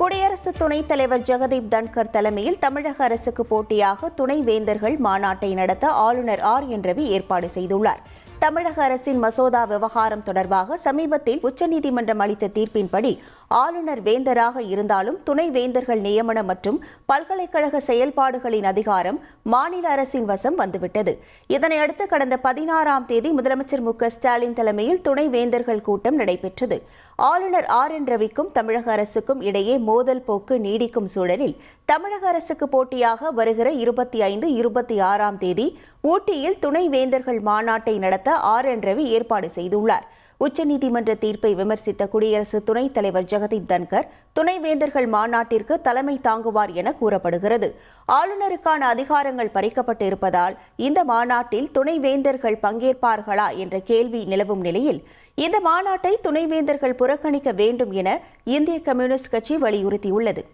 குடியரசு துணைத் தலைவர் ஜெகதீப் தன்கர் தலைமையில் தமிழக அரசுக்கு போட்டியாக துணை வேந்தர்கள் மாநாட்டை நடத்த ஆளுநர் ஆர் என் ரவி ஏற்பாடு செய்துள்ளார். தமிழக அரசின் மசோதா விவகாரம் தொடர்பாக சமீபத்தில் உச்சநீதிமன்றம் அளித்த தீர்ப்பின்படி ஆளுநர் வேந்தராக இருந்தாலும் துணை வேந்தர்கள் நியமனம் மற்றும் பல்கலைக்கழக செயல்பாடுகளின் அதிகாரம் மாநில அரசின் வசம் வந்துவிட்டது. இதனையடுத்து கடந்த பதினாறாம் தேதி முதலமைச்சர் மு க ஸ்டாலின் தலைமையில் துணை வேந்தர்கள் கூட்டம் நடைபெற்றது. ஆளுநர் ஆர் என் ரவிக்கும் தமிழக அரசுக்கும் இடையே மோதல் போக்கு நீடிக்கும் சூழலில் தமிழக அரசுக்கு போட்டியாக வருகிற இருபத்தி ஐந்து இருபத்தி ஆறாம் தேதி ஊட்டியில் துணை வேந்தர்கள் மாநாட்டை நடத்த நடத்த ஆர் என் ரவி ஏற்பாடு செய்துள்ளார். உச்சநீதிமன்ற தீர்ப்பை விமர்சித்த குடியரசு துணைத் தலைவர் ஜெகதீப் தன்கர் துணைவேந்தர்கள் மாநாட்டிற்கு தலைமை தாங்குவார் என கூறப்படுகிறது. ஆளுநருக்கான அதிகாரங்கள் பறிக்கப்பட்டு இருப்பதால் இந்த மாநாட்டில் துணைவேந்தர்கள் பங்கேற்பார்களா என்ற கேள்வி நிலவும் நிலையில் இந்த மாநாட்டை துணைவேந்தர்கள் புறக்கணிக்க வேண்டும் என இந்திய கம்யூனிஸ்ட் கட்சி வலியுறுத்தியுள்ளது.